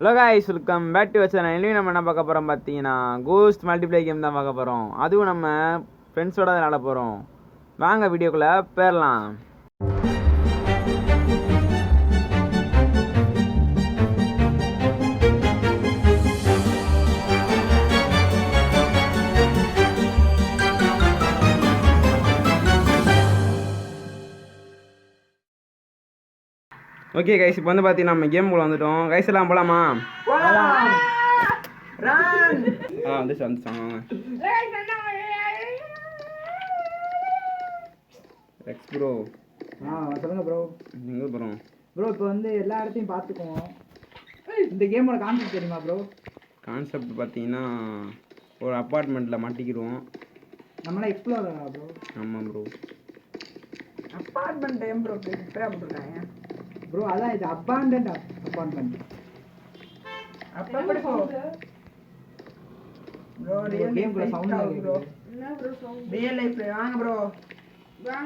Hello guys welcome back to வச்சு இனிமே நம்ம என்ன பார்க்க போகிறோம் பார்த்தீங்கன்னா கோஸ்ட் மல்டிப்ளை கேம் தான் பார்க்க போகிறோம் அதுவும் நம்ம ஃப்ரெண்ட்ஸோட விளாட போகிறோம் வாங்க வீடியோக்குள்ளே பேரலாம் ஓகே கைஸ் இப்போ வந்து பார்த்தீங்கன்னா நம்ம கேமுக்குள்ள வந்துட்டோம். கைஸ் எல்லாம் போகலாமா ஆ வந்துச்சு வந்துச்சு எக்ஸ் ப்ரோ ஆ சொல்லுங்க ப்ரோ எங்கே போகிறோம் ப்ரோ இப்போ வந்து எல்லா இடத்தையும் பார்த்துக்குவோம். இந்த கேமோட கான்செப்ட் தெரியுமா ப்ரோ கான்செப்ட் பார்த்தீங்கன்னா ஒரு அப்பார்ட்மெண்ட்டில் மாட்டிக்கிடுவோம். நம்மளாம் எக்ஸ்ப்ளோர் ப்ரோ ஆமாம் bro apartment time bro prepare பண்ணிருக்காங்க ப்ரோ அதான் இது அப்பாண்டன்ட் அப்பார்ட்மெண்ட் அப்ப எப்படி ப்ரோ ப்ரோ ரியல் கேம்குள்ள சவுண்ட் ப்ரோ ப்ரோ ரியல் லைஃப்ல வாங்க ப்ரோ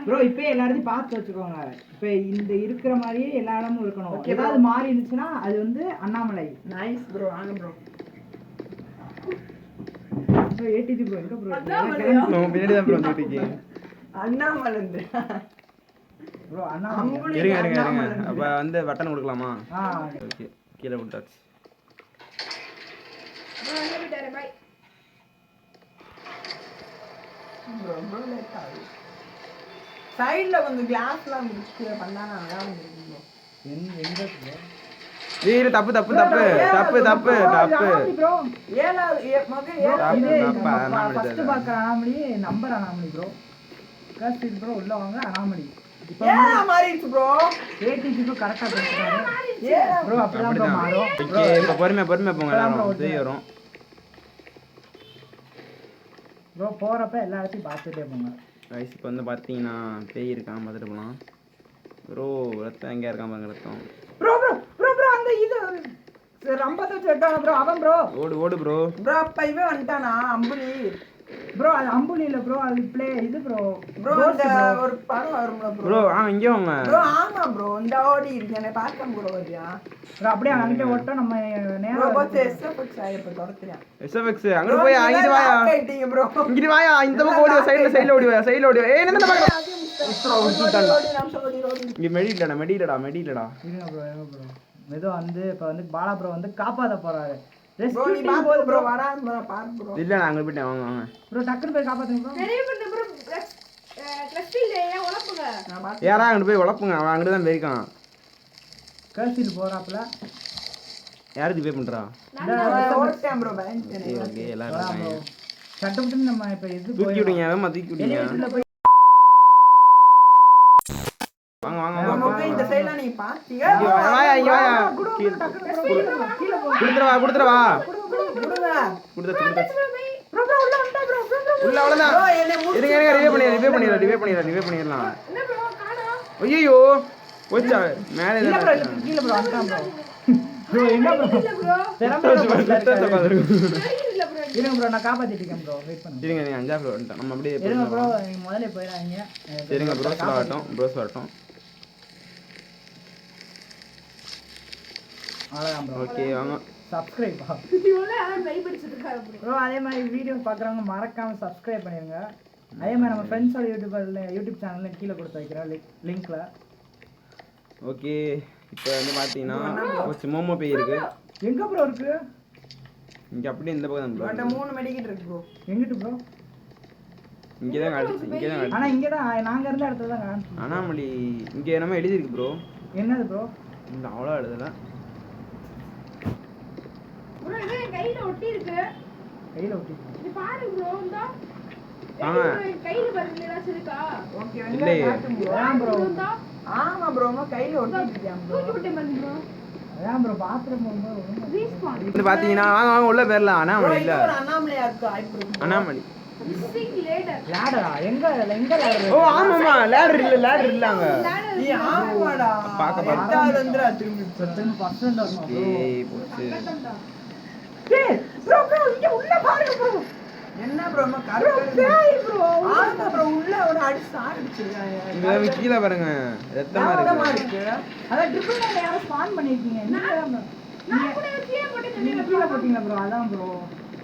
ப்ரோ இப்போ எல்லா இடத்தையும் பார்த்து வச்சுக்கோங்க. இப்போ இந்த இருக்கிற மாதிரியே எல்லா இடமும் இருக்கணும் ஏதாவது. மாறி இருந்துச்சுன்னா அது வந்து அண்ணாமலை. நைஸ் ப்ரோ வாங்க ப்ரோ ப்ரோ ஏடிஜி ப்ரோ எங்க ப்ரோ ப்ரோ ப்ரோ அண்ணாமலை இருங்க இருங்க இருங்க. அப்போ வந்து பட்டன் கொடுக்கலாமா? ஓகே கீழே ஆகுது. சைடுல கொஞ்சம் கிளாஸ்லாம் முடிச்சு பண்ணா நல்லா இருந்திருக்கும் ப்ரோ எங்க எங்க ப்ரோ ஏய் தப்பு தப்பு தப்பு. தப்பு தப்பு தப்பு. ஏழாவது ஃபர்ஸ்ட் தான். பார்க்குற அனாமலி நம்பர் அனாமலி ப்ரோ இது ப்ரோ உள்ள வாங்க அனாமலி மாறிடுச்சு ப்ரோ பேசுறாரு ஏழா ப்ரோ அப்படிதான் ப்ரோ அப்படிதான். மாறும். ஓகே இப்போ பொறுமையாக பொறுமையாக போங்க. எல்லாரும் தெரிய வரும். ப்ரோ போறப்ப எல்லா இடத்தையும் பார்த்துட்டே போங்க. இப்போ வந்து பார்த்தீங்கன்னா பேய் இருக்கான் பார்த்துட்டு போகலாம் ப்ரோ ரத்தம் எங்கே இருக்கான் பாருங்க ரத்தம். ப்ரோ ப்ரோ ப்ரோ ப்ரோ அந்த இது வச்சுட்டாங்க ப்ரோ அவன் ப்ரோ ஓடு ஓடு ப்ரோ ப்ரோ அப்ப இவன் வந்துட்டானா? அம்புலி. ப்ரோ அது அம்புலி இல்ல ப்ரோ அது ப்ளே இது ப்ரோ ப்ரோ அந்த ஒரு படம் வரும்ல ப்ரோ ப்ரோ ஆ இங்கே வாங்க. ப்ரோ ஆமா ப்ரோ இந்த ஓடி இருக்கு. என்னை பார்க்க ப்ரோ வரியா ப்ரோ அப்படியே அங்கிட்ட ஓட்டம் நம்ம ப்ரோ நேரம் பார்த்து எஸ்எஃப்எக்ஸ் ஆகிப்ப தொடக்கிறேன் எஸ்எஃப்எக்ஸ் அங்கே போய் இங்கிட்டு வாயா. ஆயிட்டீங்க ப்ரோ இங்கிட்டு வாயா. இந்த பக்கம் ஓடி சைடில் சைடில் ஓடி வா சைடில் ஓடி ஏய் என்ன பார்க்கலாம் இங்கே மெடி இல்லடா மெடி இல்லடா மெடி இல்லடா இருங்க ப்ரோ இருங்க ப்ரோ மெதுவா வந்து இப்போ வந்து பாலா ப்ரோ வந்து காப்பாத்த போறாரு. இல்லை நான் அங்கே போயிட்டேன். வாங்க வாங்க. ப்ரோ டக்குனு போய் காப்பாத்துங்க ப்ரோ யாரா அங்கிட்டு போய் உழப்புங்க? அவன் அங்கிட்டு தான் போயிருக்கான். கர்சில் போறாப்புல. யாருக்கு பே பண்ணுறா ஓட்டேன் ப்ரோ பயந்துட்டேன். ஓகே எல்லாரும் ப்ரோ இருக்காங்க. சட்டு புட்டுன்னு நம்ம இப்போ இது தூக்கி விடுங்க வேமா தூக்கி விடுங்க எலிவேட்டர்ல போய் வாங்க வாங்க வாங்க நமக்கு இந்த சைடுல நீ பாத்தீங்க இங்க வாயா, வாயா. இங்க வாயா கீழ குடுத்துறவா குடுத்துறவா உள்ள வந்தா ப்ரோ ப்ரோ ப்ரோ உள்ள அவ்வளவுதான். இருங்க இருங்க ரிவே பண்ணி ரிவே பண்ணிடலாம் ரிவே பண்ணிடலாம் ரிவே பண்ணிடலாம் ஐயோ போச்சா? மேலே இல்ல ப்ரோ கீழ ப்ரோ அதான் ப்ரோ. ப்ரோ என்ன ப்ரோ. திறமை இருங்க ப்ரோ நான் காப்பாத்திட்டு இருக்கேன் ப்ரோ. வெயிட் பண்ணுங்க. இருங்க நீங்க அஞ்சா ப்ரோ நம்ம அப்படியே இருங்க ப்ரோ போயிடலாம். நீங்க முதல்ல போயிடாதீங்க. சரிங்க ப்ரோஸ் வரட்டும் ப்ரோஸ் வரட்டும் அவ்வளோதான் ப்ரோ ஓகே வாங்க சப்ஸ்கிரைப் ப்ரோ அதே மாதிரி வீடியோ பார்க்குறவங்க மறக்காம சப்ஸ்கிரைப் பண்ணிருங்க அதே மாதிரி நம்ம ஃப்ரெண்ட்ஸோட யூடியூபர்ல யூடியூப் சேனல்ல கீழே கொடுத்து வைக்கிறோம் லிங்க்ல ஓகே இப்போ வந்து பார்த்தீங்கன்னா ஒரு மோமோ பேய் இருக்கு. எங்க ப்ரோ இருக்கு? இங்க அப்படியே இந்த பக்கம் தான் மூணு மெடிக்கிட்டு இருக்கு ப்ரோ எங்கிட்டு ப்ரோ இங்கே தான் காட்டுச்சு இங்கே தான் காட்டுச்சு ஆனா இங்க தான் நாங்க இருந்த இடத்துல தான். அனாமலி இங்கே நம்ம எழுதியிருக்கு ப்ரோ என்னது ப்ரோ இந்த அவ்வளோ எழுதல. கையில ஒட்டி வாங்க ஓகே இல்லையே. அதான் ப்ரோ ஆமா ப்ரோ உங்க கையில ஒட்டிட்டு இருக்கியான் ப்ரோ அதான் ப்ரோ பாத்ரூம் போகும்போது ஒழுங்கா- வந்து பார்த்தீங்கன்னா வாங்க வாங்க உள்ள ப்ரோ அனாமலி இது இல்லை. ஒரு அண்ணாமலையா இருக்கு? வாய்ப்பு இருக்கு அனாமலி லேடரா எங்க எங்க லேடர் ஓ ஆமாம்மா. லேடர் இல்லை லேடர் இல்லை அங்கே. நீ ஆமாடா. எட்டாவது வந்துடா திரும்பி திரும்ப bro. ஏய் போச்சு. ப்ரோ ப்ரோ இங்க உள்ள பாருங்க ப்ரோ என்ன ப்ரோ கரெக்ட் ப்ரோ ஆமா ப்ரோ உள்ள ஒரு இங்க சாடிச்சிருக்காங்க கீழே பாருங்க. ரத்தமா இருக்கு. அதான் ட்ரிபிள் நைன் யாரோ ஸ்பான் பண்ணிருக்கீங்க. நீங்க தான் bro. நீங்க- நீங்க கீழே போட்டீங்களா ப்ரோ அதான் ப்ரோ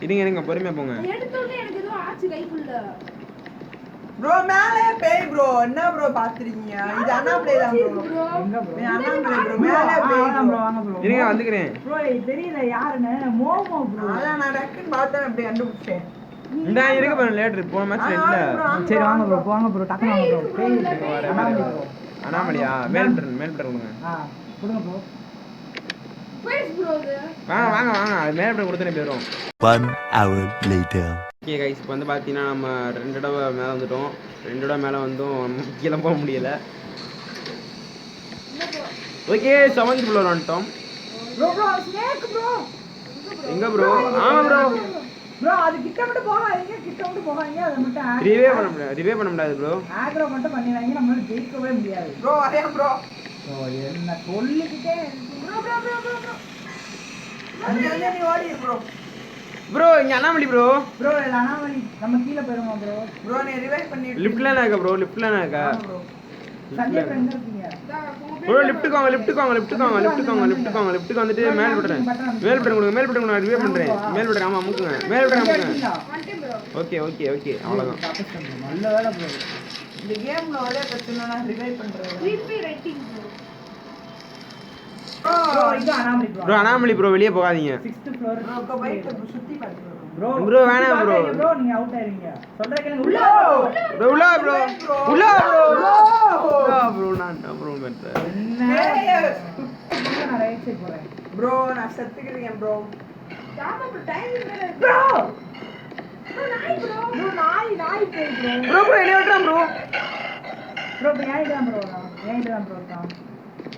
இருங்க இருங்க பொறுமையா போங்க. எடுத்தோடனே எனக்கு எதுவும் ஆச்சு கைக்குள்ள. ப்ரோ மேலே பேய் ப்ரோ என்ன ப்ரோ பாத்துறீங்க இது அண்ணாமலை தான் bro bro bro Annamalai bro மேலே பேய் ப்ரோ ப்ரோ வாங்க ப்ரோ இருங்க வந்துக்கிறேன். ப்ரோ தெரியல யாருன்னு? மோமோ ப்ரோ அதான் நான் டக்குன்னு பார்த்தேன் அப்படி கண்டுபிடிச்சேன் இந்த இருக்க பாருங்க லேட்டர் போன இல்ல. சரி வாங்க ப்ரோ வாங்க ப்ரோ டக்குனு வாங்க ப்ரோ பேய் ப்ரோ அண்ணாமலையா? மேல் பட்டன் மேல் பட்டன் கொடுங்க. ஆ கொடுங்க ப்ரோ ப்ரோ வாங்க வாங்க வாங்க. அது மேல் பட்டன் கொடுத்தனே போயிடும் One hour later. Okay guys இப்போ வந்து பார்த்தீங்கன்னா நம்ம ரெண்டு தடவை மேலே வந்துட்டோம். ரெண்டு தடவை மேலே வந்தும் கீழே போக முடியல. ஓகே செவன்த் ஃப்ளோர் வந்துட்டோம். ப்ரோ ப்ரோ ஸ்னேக் ப்ரோ எங்க ப்ரோ ஆமா ப்ரோ ப்ரோ அது கிட்ட மட்டும் போகாதீங்க கிட்ட மட்டும் போகாதீங்க அதை மட்டும் ரிவே பண்ண முடியாது ரிவே பண்ண முடியாது ப்ரோ ஆக்ரோ மட்டும் பண்ணிடுறாங்க நம்மளால ஜெயிக்கவே முடியாது. ப்ரோ வரேன் ப்ரோ ப்ரோ என்ன சொல்லிக்கிட்டே bro bro bro bro bro நீ ஓடி ப்ரோ ப்ரோ இங்க அண்ணாமலை ப்ரோ ப்ரோ இது அனாமலி நம்ம கீழே போயிருமா ப்ரோ ப்ரோ நீ ரிவைவ் பண்ணிட்டு லிஃப்ட்ல இருக்கா ப்ரோ லிஃப்ட்ல இருக்கா ப்ரோ லிஃப்ட்டுக்கு வாங்க லிஃப்ட்டுக்கு வாங்க லிஃப்ட்டுக்கு வாங்க லிஃப்ட்டுக்கு வாங்க லிஃப்ட்டுக்கு வாங்க லிஃப்ட்டுக்கு வந்துட்டு மேல் பட்டன் மேல் பட்டன் கொடுங்க மேல் பட்டன் நான் ரிவே பண்றேன். மேல் பட்டன் ஆமா அமுக்குங்க. மேல் பட்டன் அமுக்குங்க. ஓகே ஓகே ஓகே அவ்வளவுதான். நல்ல வேலை ப்ரோ இந்த கேம்ல ஒரே பிரச்சனை நான் ரிவைவ் பண்றேன் ரீபி writing bro bro anomaly bro bro Annamalai bro வெளியே போகாதீங்க. ப்ரோ ப்ரோ வேணாம் bro. ப்ரோ நீங்க அவுட் ஆயிருவீங்க சொல்ற கேளுங்க. உள்ள ப்ரோ உள்ள ப்ரோ உள்ள ப்ரோ உள்ள ப்ரோ நான் ப்ரோ பண்றேன் என்ன? நான் ரைட் சைடு போறேன். ப்ரோ நான் செத்துக்கிறேன் ப்ரோ ஆமா ப்ரோ டைம் இருக்கு ப்ரோ ப்ரோ நாய் ப்ரோ ப்ரோ நாய் நாய் ப்ரோ ப்ரோ ப்ரோ என்ன விட்டுறான் ப்ரோ ப்ரோ இப்போ ஏன் தான் ப்ரோ ஏன் தான் ப்ரோ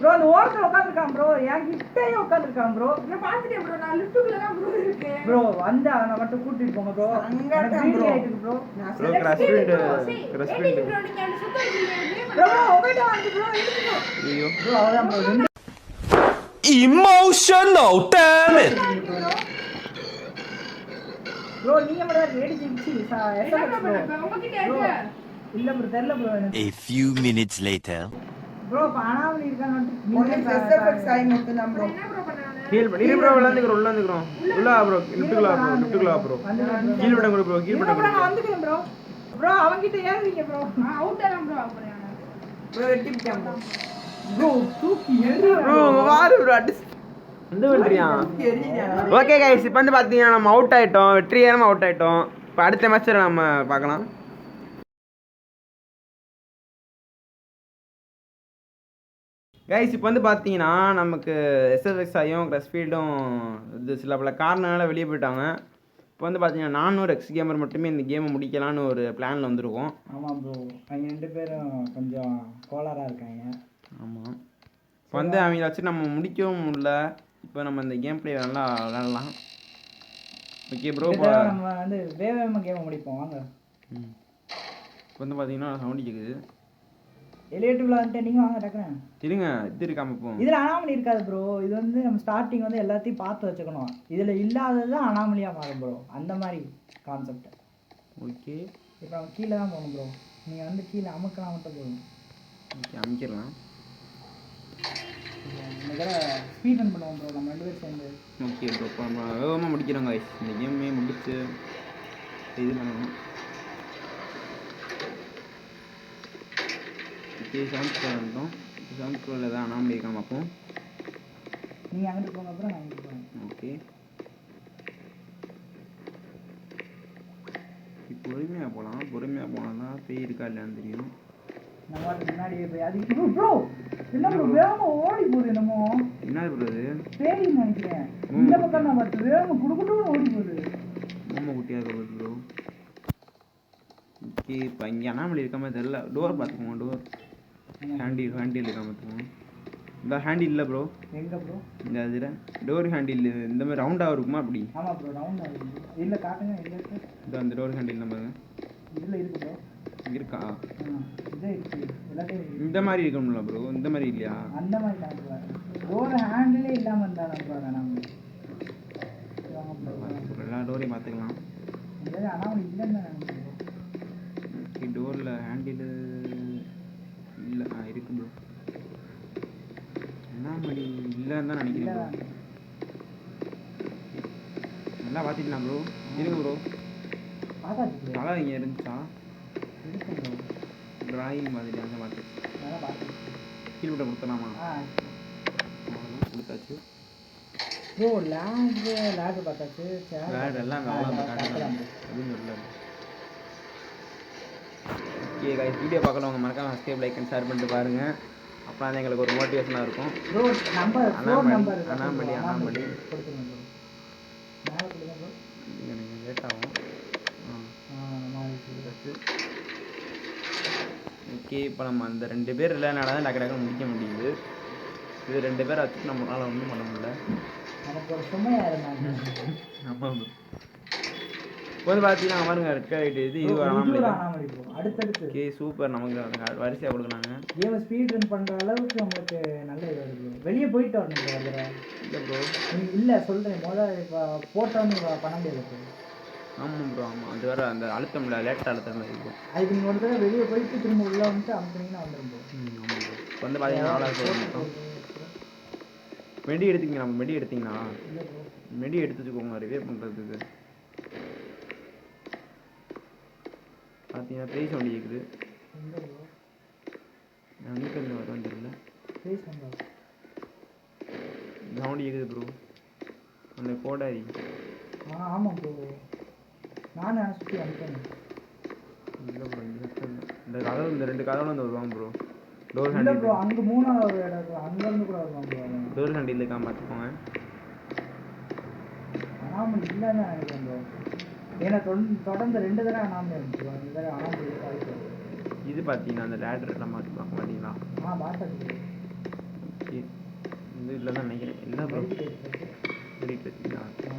ப்ரோ அந்த ஓரத்தில் உட்காந்துருக்கான் ப்ரோ என் கிட்டேயே உட்காந்துருக்கான் ப்ரோ நான் பாத்துட்டேன் ப்ரோ நான் லிஃப்ட்டுக்குள்ள தான் ப்ரோ இருக்கேன். ப்ரோ வந்து அவனை மட்டும் கூட்டிட்டு போங்க ப்ரோ அங்க எனக்கு இருக்கான் வீடு bro. ஆயிட்டு ப்ரோ நான் ப்ரோ கிரஸ்பிண்ட் சரி கிரஸ்பிண்ட் ப்ரோ நீங்க அந்த சுத்தம் இருக்கீங்க ப்ரோ உங்ககிட்ட வந்து ப்ரோ எடுத்துக்கோ. ஐயோ. ப்ரோ அவ்வளோதான் ப்ரோ ரெண்டு Emotional damage. ப்ரோ நீங்க மட்டும் ரெடி ஜிப்சி என்ன ப்ரோ பண்ண உங்ககிட்ட இருக்கு இல்ல ப்ரோ தெரியல ப்ரோ எனக்கு. A few minutes later. Bro பண்ணி ப்ரோ. உள்ள ப்ரோ ப்ரோ லிஃப்ட்டுக்குள்ள ப்ரோ கீழ் கொடு ப்ரோ கீழ் ப்ரோ பட்டன் நான் கொடு வந்துக்கிறேன் ப்ரோ ப்ரோ அவன்கிட்ட ஏறுவீங்க ப்ரோ அவுட் ஆலாம் ப்ரோ அப்புறம் ப்ரோ வெட்டி விட்டேன் ப்ரோ ப்ரோ தூக்கி எறி ப்ரோ உங்க வாரு ப்ரோ அடிஸ் வந்து பண்றியா எரியுங்க ஓகே கைஸ் இப்போ வந்து பார்த்தீங்கன்னா நம்ம அவுட் ஆயிட்டோம் வெற்றிகரமாக அவுட் ஆயிட்டோம். இப்போ அடுத்த மேட்ச்சில் நம்ம பார்க்கலாம். கைஸ் இப்போ வந்து பார்த்தீங்கன்னா நமக்கு எஸ்எஸ்எக்ஸ் ஆகியும் கிரஸ்ஃபீல்டும் இது சில பல காரணங்களால வெளியே போயிட்டாங்க. இப்போ வந்து பார்த்தீங்கன்னா ஒரு எக்ஸ் கேமர் மட்டுமே இந்த கேமை முடிக்கலான்னு ஒரு பிளானில் வந்திருக்கோம். ஆமாம் ப்ரோ அவங்க ரெண்டு பேரும் கொஞ்சம் கோளாறாக இருக்காங்க. ஆமாம் இப்போ வந்து அவங்கள வச்சு நம்ம முடிக்கவும் முடியல. இப்போ நம்ம இந்த கேம் பிளே நல்லா விளாடலாம் ஓகே ப்ரோ நம்ம வந்து வேக வேகமாக கேமை முடிப்போம். வாங்க. இப்போ வந்து பார்த்தீங்கன்னா சவுண்ட் கேட்குது எலிவேட்டிவ்ல வந்துட்டு நீங்கள் வாங்க டக்குறேன் இருங்க இது இருக்காம இப்போ இதில் அனாமலி இருக்காது ப்ரோ இது வந்து நம்ம ஸ்டார்டிங் வந்து எல்லாத்தையும் பார்த்து வச்சுக்கணும். இதில் இல்லாதது தான் அனாமலியாக மாறும் ப்ரோ அந்த மாதிரி கான்செப்ட் ஓகே இப்போ நம்ம கீழே தான் போகணும் ப்ரோ நீங்கள் வந்து கீழே அமுக்கலாம் மட்டும் போதும். ஓகே அமைக்கிடலாம். இந்த தடவை ஸ்பீட் ரன் பண்ணுவோம் ப்ரோ நம்ம ரெண்டு பேரும் சேர்ந்து. ஓகே ப்ரோ நம்ம வேகமாக முடிக்கிறோம் guys. இந்த கேமே முடிச்சு இது பண்ணணும் ஓகே செவன்த் ஃப்ளோர் வந்துட்டோம் செவன்த் ஃப்ளோரில் தான் அனாமலி இருக்காம பார்ப்போம் நீங்கள் அங்கிட்டு போங்க அப்புறம் நான் போகிறேன் ஓகே பொறுமையாக போகலாம் பொறுமையாக போனால் தான் பேய் இருக்கா இல்லையான்னு தெரியும். நம்ம முன்னாடியே போய் அது ப்ரோ என்ன ப்ரோ வேகமாக ஓடி போகுது என்னமோ. என்ன இது? பேய்ன்னு நினைக்கிறேன். இந்த பக்கம் நான் பார்த்து வேகமாக குடுக்குட்டு ஓடி போகுது. மோமோ குட்டியாக இருக்க போகுது ப்ரோ ஓகே இப்போ இங்கே அனாமலி இருக்க மாதிரி டோர் பார்த்துக்கோங்க டோர் ஹேண்டில் ஹேண்டில் இருக்க பார்த்துக்கோங்க இந்த ஹேண்டில் இல்லை ப்ரோ எங்க ப்ரோ இந்த இதில். டோர் ஹேண்டில் இந்த மாதிரி ரவுண்டாக இருக்குமா அப்படி? ஆமா ப்ரோ ரவுண்ட் ஆகுது இல்ல காட்டுங்க எங்க இந்த அந்த டோர் ஹேண்டில் நம்ம இதுல இருக்கு ப்ரோ இருக்கா. இந்த மாதிரி இருக்கணும்ல ப்ரோ இந்த மாதிரி இல்லையா? அந்த மாதிரி டோர் ஹேண்டிலே இல்லாம இருந்தா ப்ரோ வேணாம் வாங்க ப்ரோ எல்லா டோரையும் பார்த்துக்கலாம் இந்த மாதிரி அனாமலி இல்லைன்னு டோரில் ஹேண்டில் இல்லை ஆ இருக்கு ப்ரோ அனாமலி இல்லைன்னு தான் நினைக்கிறேன். எல்லாம் பார்த்துக்கலாம் ப்ரோ இருங்க ப்ரோ தலை இங்கே இருந்துச்சா? டிராயிங் மாதிரி அந்த மாதிரி நல்லா கீழ்பட்ட அவ்வளோதான் கொடுத்தாச்சு. ப்ரோ லேண்ட் லேண்ட் பார்த்தாச்சு. வேறு எல்லாம் அவ்வளோ. அப்படின்னு சொல்லல ஓகே கைஸ் வீடியோ பார்க்கறவங்க மறக்காம சப்ஸ்கிரைப் லைக் அண்ட் ஷேர் பண்ணிட்டு பாருங்க. அப்போ தான் எங்களுக்கு ஒரு மோட்டிவேஷனாக இருக்கும். அண்ணாமலை, அண்ணாமலை, எனக்கு லேட் ஆகும் ஓகே இப்போ நம்ம அந்த ரெண்டு பேர் இல்லைனால தான் டக்கு டக்குன்னு முடிக்க முடியுது. இது ரெண்டு பேரை வச்சுட்டு நம்மளால ஒன்றும் பண்ண முடியல. ஆமாம். வந்து பார்த்தீங்கன்னா பாருங்க ரெட் ஆகிட்டு இது இது ப்ரோ அடுத்தடுத்து. ஓகே சூப்பர் நமக்கு வரிசையாக கொடுக்குறாங்க. கேம் ஸ்பீட் ரன் பண்ற அளவுக்கு நம்மளுக்கு நல்ல இது வருது வெளியே போயிட்டு வரணும் ப்ரோ இல்லை ப்ரோ இல்லை சொல்கிறேன் முதல்ல இப்போ போட்டோன்னு பண்ண முடியாது bro. ஆமாம் ப்ரோ ஆமாம் அது வேறு அந்த அழுத்தம்ல லேட்டாக அழுத்தம் இருக்கும் அதுக்கு நீங்கள் ஒரு தடவை வெளியே போயிட்டு திரும்ப உள்ளே வந்துட்டு அமுக்குனீங்கன்னா வந்துடும் ஆமாம் ப்ரோ இப்போ வந்து பார்த்தீங்கன்னா நாலாவது மெடி எடுத்தீங்களா? மெடி எடுத்தீங்களா? இல்லை ப்ரோ மெடி எடுத்து வச்சுக்கோங்க ரிவே பண்ணுறதுக்கு பார்த்தீங்கன்னா ப்ரைஸ் வண்டி கேட்குது நான் வருவேன் தெரியல ப்ளீஸ் பண்ணுறோம் சவுண்ட் கேட்குது ப்ரோ அந்த கோடாரி ஆமாம் ப்ரோ நானும் சுற்றி வந்துட்டேன் இல்லை ப்ரோ இந்த கதவு இந்த ரெண்டு கதவுல வந்து வருவாங்க ப்ரோ டோர் ஹேண்டில் ப்ரோ அங்கே மூணாவது இடம் இருக்கு. அங்கேருந்து கூட வருவான் ப்ரோ டோர் ஹேண்டில் இருக்காம பார்த்துக்கோங்க. அனாமல் இல்லைன்னு நினைக்கிறேன் ப்ரோ ஏன்னா தொடர்ந்து ரெண்டு தடவை அனாமல் இருந்துச்சு. இந்த தடவை அனாமல் இது பார்த்தீங்கன்னா அந்த லேடர் எல்லாம் பார்த்துக்கலாம் பார்த்தீங்களா ஆ பார்த்தாச்சு bro. ஓகே இது இல்லை தான் நினைக்கிறேன் இல்லை ப்ரோ. வெயிட் வச்சுங்களா ஆ,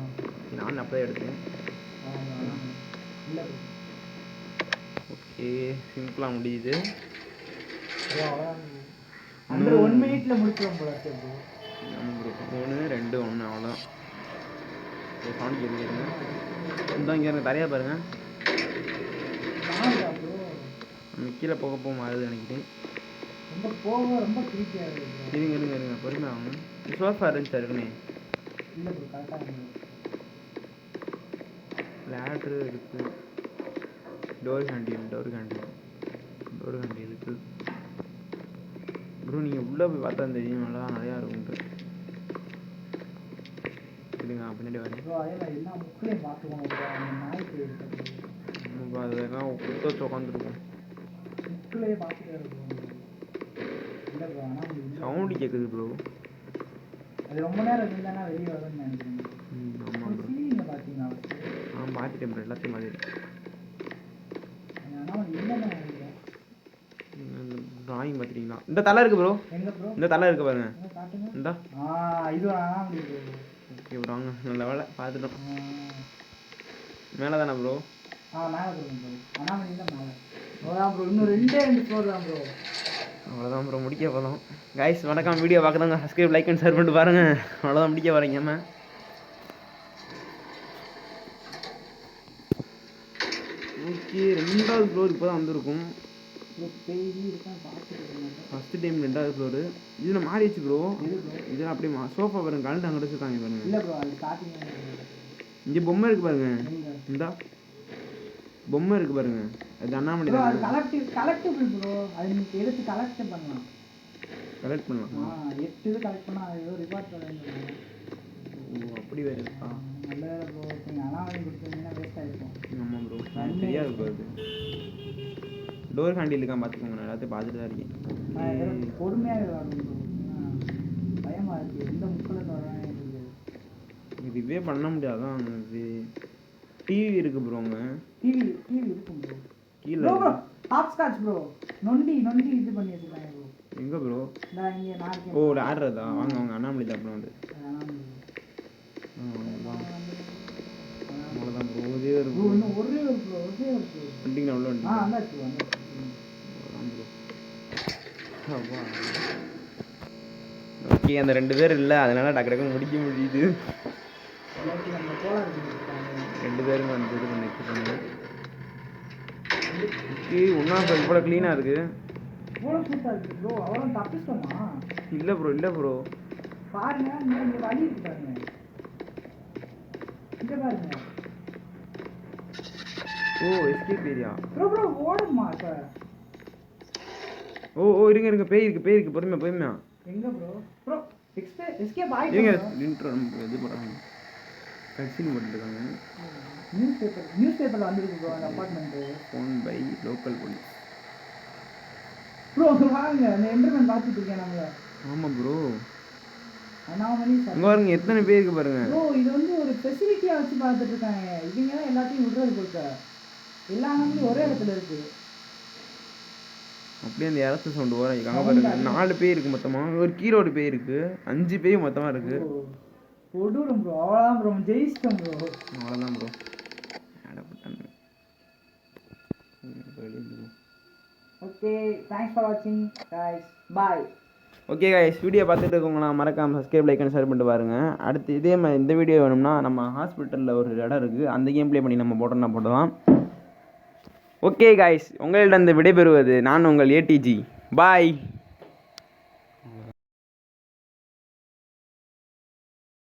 நான் அப்போ எடுத்தேன். ஆ, ஆ. ஓகே சிம்பிளாக முடியுது. அண்டர் ஒன் மினிட்ல முடிச்சிடும் போல இருக்கு ப்ரோ மூணு ரெண்டு ஒன்று அவ்வளோதான் சவுண்ட் கேட்குறீங்க இந்த இங்கே எனக்கு தரையா பாருங்க. கீழே போக போக மாறுது நினைக்கிறேன். இருங்க இருங்க இருங்க பொறுமை ஆகும் சோஃபா இருந்துச்சு இருக்குமே. லேட்ரு இருக்குது door handle door handle door handle இருக்குது ப்ரோ நீங்கள் உள்ளே போய் பார்த்தா தெரியும் நல்லா நிறையா இருக்கும்ட்டு இருங்க நான் பின்னாடி வரேன் அதெல்லாம் குத்த வச்சு உட்காந்துருக்கோம் சவுண்டு கேட்குது ப்ரோ அது ரொம்ப நேரம் இருந்தானா வெளியே வரும்னு நினைக்கிறேன் ம் ஆமாம் ப்ரோ ஆ எல்லாத்தையும் நினைக்கிறேன் ட்ராயிங் பார்த்துட்டீங்களா இந்த தலை இருக்குது ப்ரோ இந்த தலை இருக்கு பாருங்க இந்தா ஓகே ப்ரோ வாங்க. நல்ல வேலை. பார்த்துட்டோம். மேலே தானே ப்ரோ ஆ மேலே ப்ரோ தான் மேலே. அவ்வளோதான் ப்ரோ இன்னும் ரெண்டே ரெண்டு ஃப்ளோர் தான் ப்ரோ அவ்வளோதான் ப்ரோ முடிக்க போதும். கைஸ் வணக்கம். வீடியோ பார்க்குறவங்க சப்ஸ்கிரைப் லைக் அண்ட் ஷேர் பண்ணிட்டு பாருங்க. அவ்வளோதான் முடிக்க வரீங்க அம்மா ஓகே ரெண்டாவது ஃப்ளோர் இப்போ தான் வந்திருக்கும். ஃபஸ்ட்டு டைம் ரெண்டாவது ஃப்ளோரு இதில் மாறிடுச்சு ப்ரோ இது ப்ரோ இதில் அப்படியே சோஃபா பாருங்க கழுத்து அங்கிட்டு வச்சுருக்காங்க பாருங்க. இங்கே பொம்மை இருக்கு பாருங்க. இந்தா. பொம்மை இருக்கு பாருங்க. அது அண்ணாமலை தான் கலெக்டிவ் கலெக்டிபிள் ப்ரோ அது நீங்கள் எடுத்து கலெக்ட் பண்ணலாம். கலெக்ட் பண்ணலாம். ஆ எட்டு இது கலெக்ட் பண்ணால் அது ஏதோ ரிவார்ட் தரேன்னு ஓ அப்படி வேறு இருக்கா? நல்ல ப்ரோ நீங்கள் அனாமலை கொடுத்தீங்கன்னா வேஸ்ட் ஆகிருக்கும் ஆமாம் ப்ரோ தெரியாது ப்ரோ அது. டோர் ஹேண்டில் இருக்கான் பார்த்துக்கோங்க நான் எல்லாத்தையும் பார்த்துட்டு தான் இருக்கேன். பொறுமையாக ப்ரோ. பயமாக இருக்குது எந்த முக்கில் இதுவே பண்ண முடியாதான் இது டிவி இருக்கு ப்ரோ அங்கே. டிவி டிவி இருக்கும் ப்ரோ. கீழே bro bro hopscotch bro. நொண்டி நொண்டி இது பண்ணி வச்சுருக்காங்க ப்ரோ. எங்கே ப்ரோ? நான் இங்கே நான் ஓ ஆடுறதா வாங்க வாங்க அண்ணாமலை தான் அப்புறம் வந்து. அவ்வளோதான் ப்ரோ. ஒரு ப்ரோ ஒரே ப்ரோ ஒரே ஒரு ப்ரோ. வண்டிங்களா உள்ள ஆ ப்ரோ வந்தாச்சு. ஓகே அந்த ரெண்டு பேர் இல்லை. அதனால டக்கு டக்கு முடிக்க முடியுது. ரெண்டு பேரும் வந்து இது பண்ணி வச்சுருக்காங்க ஓகே ஒன்றா இவ்வளோ க்ளீனாக இருக்குது ப்ரோ அவ்வளோ இல்லை ப்ரோ இல்லை ப்ரோ பாருங்க வழி இருக்கு பாருங்க இங்க பாருங்க ஓ எஸ்கேப் ஏரியா ப்ரோ ப்ரோ ஓடுமா சார் ஓ ஓ இருங்க இருங்க. பேய் இருக்கு பேய் இருக்கு. பொறுமையா பொறுமையா. எங்க ப்ரோ ப்ரோ எஸ்கேப் எஸ்கேப் இருங்க. இன்ட்ரோ நமக்கு இது பண்ணுறாங்க கட்சின்னு போட்டுருக்காங்க. நியூஸ் பேப்பர் நியூஸ் பேப்பர்ல வந்திருக்கு ப்ரோ அந்த apartment phone by local police bro வாங்க. அந்த என்டர்மெண்ட் பார்த்துட்டு இருக்கேன் நம்மள ஆமாம் ப்ரோ அனாமலி அங்கே பாருங்க எத்தனை பேர் இருக்கு பாருங்க. ப்ரோ இது வந்து ஒரு ஃபெசிலிட்டியா வச்சு பார்த்துட்டு இருக்காங்க. இவங்க தான் எல்லாத்தையும் விடுறது போக்க எல்லா அனாமலியும் ஒரே இடத்துல இருக்கு. அப்படியே அந்த இடத்து சவுண்டு வர அங்கே பாருங்க. நாலு பேர் இருக்கு மொத்தமாக ஒரு ஒரு பேர் இருக்கு. அஞ்சு பேர் மொத்தமாக இருக்கு. கொடூரம் ப்ரோ அவ்வளோதான் ப்ரோ ஜெயிச்சிட்டோம் ப்ரோ அவ்வளோதான் ப்ரோ ஓகே தேங்க்ஸ் ஃபார் வாட்சிங் பாய் ஓகே வீடியோ பார்த்துட்டு இருக்கவங்களாம் மறக்காம சப்ஸ்கிரைப் லைக் ஷேர் பண்ணிட்டு பாருங்க. அடுத்து இதே மாதிரி இந்த வீடியோ வேணும்னா நம்ம ஹாஸ்பிட்டலில் ஒரு இடம் இருக்குது அந்த கேம் ப்ளே பண்ணி நம்ம போட்டோம்னா போடலாம். ஓகே காய்ஸ் உங்களிடம் விடைபெறுவது நான் உங்கள் ஏடிஜி பாய்